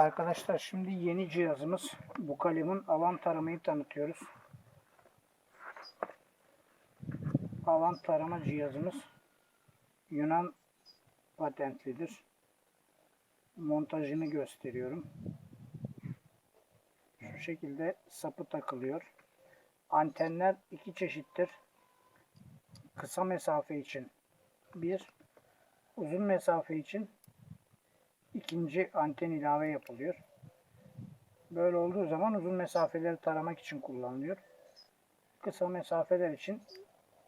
Arkadaşlar şimdi yeni cihazımız bu kalemin alan taramayı tanıtıyoruz. Alan tarama cihazımız Yunan patentlidir. Montajını gösteriyorum. Şu şekilde sapı takılıyor. Antenler iki çeşittir. Kısa mesafe için bir, uzun mesafe için ikinci anten ilave yapılıyor. Böyle olduğu zaman uzun mesafeleri taramak için kullanılıyor. Kısa mesafeler için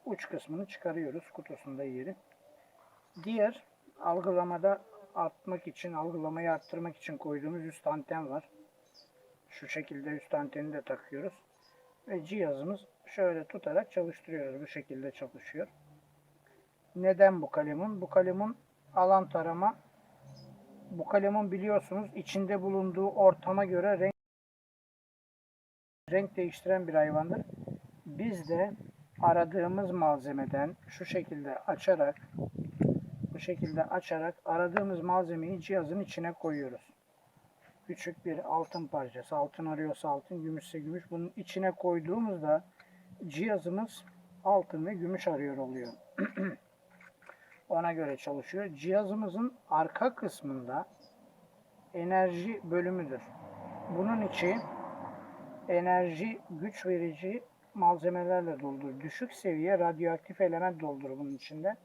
uç kısmını çıkarıyoruz kutusunda yeri. Diğer algılamada artmak için, algılamayı arttırmak için koyduğumuz üst anten var. Şu şekilde üst anteni de takıyoruz. Ve cihazımız şöyle tutarak çalıştırıyoruz. Bu şekilde çalışıyor. Neden bu kalemin? Bu kalemin alan tarama bu kalemin biliyorsunuz içinde bulunduğu ortama göre renk renk değiştiren bir hayvandır. Biz de aradığımız malzemeden şu şekilde açarak bu şekilde açarak aradığımız malzemeyi cihazın içine koyuyoruz. Küçük bir altın parçası. Altın arıyorsa altın, gümüşse gümüş. Bunun içine koyduğumuzda cihazımız altın ve gümüş arıyor oluyor. Ona göre çalışıyor. Cihazımızın arka kısmında enerji bölümüdür. Bunun içi enerji güç verici malzemelerle doldur. Düşük seviye radyoaktif element doldur bunun içinde.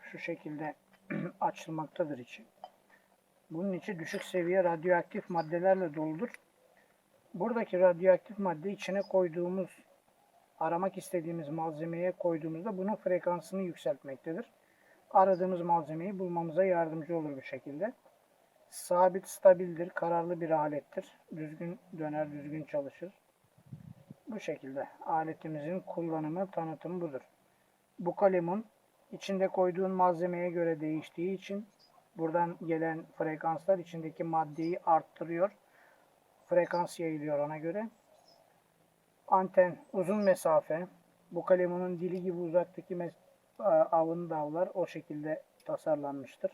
Şu şekilde açılmaktadır içi. Bunun içi düşük seviye radyoaktif maddelerle doldur. Buradaki radyoaktif madde içine koyduğumuz, aramak istediğimiz malzemeye koyduğumuzda bunun frekansını yükseltmektedir. Aradığımız malzemeyi bulmamıza yardımcı olur bu şekilde. Sabit, stabildir, kararlı bir alettir. Düzgün döner, düzgün çalışır. Bu şekilde aletimizin kullanımı, tanıtımı budur. Bu kalemin içinde koyduğun malzemeye göre değiştiği için buradan gelen frekanslar içindeki maddeyi arttırıyor. Frekans yayılıyor ona göre. Anten uzun mesafe. Bu kalemunun dili gibi uzaktaki avını da avlar. O şekilde tasarlanmıştır.